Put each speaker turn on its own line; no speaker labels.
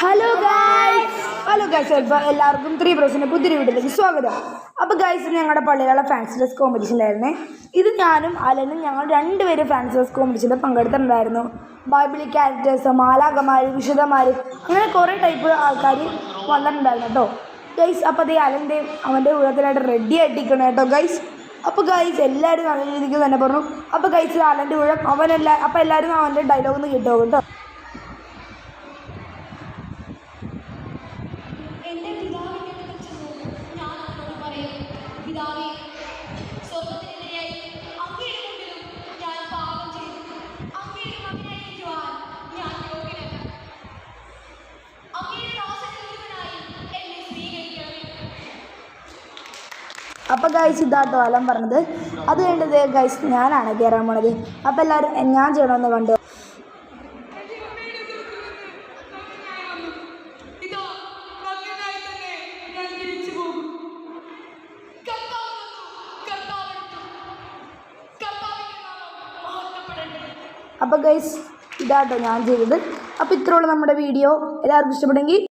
Hello guys hello ഇപ്പോൾ എല്ലാവർക്കും three ബ്രോസിന്റെ പുതിയൊരു വീട്ടിലേക്ക് സ്വാഗതം. അപ്പോൾ ഗൈസ് ഞങ്ങളുടെ പള്ളിയിലുള്ള ഫാൻസ് ഡ്രസ് കോമ്പറ്റീഷനിലായിരുന്നേ ഇത് ഞാനും അലനും ഞങ്ങൾ രണ്ടുപേരും ഫാൻസ് ഡ്രസ് കോമ്പറ്റീഷനിൽ പങ്കെടുത്തിട്ടുണ്ടായിരുന്നു. ബൈബിളി ക്യാരക്ടേഴ്സ് മാലാകമാർ വിശുദ്ധമാർ അങ്ങനെ കുറേ ടൈപ്പ് ആൾക്കാർ വന്നിട്ടുണ്ടായിരുന്നു കേട്ടോ. ഗൈസ് അപ്പോൾ അതേ അലന്റെ അവന്റെ ഉള്ളത്തിലായിട്ട് റെഡി ആയിട്ടിരിക്കണം കേട്ടോ ഗൈസ് അപ്പോൾ ഗൈസ് എല്ലാവരും നല്ല രീതിക്ക് തന്നെ പറഞ്ഞു. അപ്പോൾ ഗൈസ് അലന്റെ ഊഴം അവനെല്ലാ അപ്പോൾ എല്ലാവരും അവന്റെ ഡയലോഗ് ഒന്ന് കിട്ടുമോ കേട്ടോ.
പിതാവേ ഞാൻ പാപം ചെയ്തു ഞാൻ യോഗ്യനല്ല. എന്നെ
അപ്പോൾ ഗൈസ് ഇതാട്ടോ അലം പറഞ്ഞത്. അത് കഴിഞ്ഞത് ഗൈസ് ഞാനാണ് കയറാൻ പോണത്. അപ്പോൾ എല്ലാവരും ഞാൻ ചെയ്യണമെന്ന് കണ്ടു? അപ്പോൾ ഗൈസ് ഇതാട്ടോ ഞാൻ ചെയ്തത്. അപ്പോൾ ഇത്രയുള്ള നമ്മുടെ വീഡിയോ എല്ലാവർക്കും ഇഷ്ടപ്പെടുമെങ്കിൽ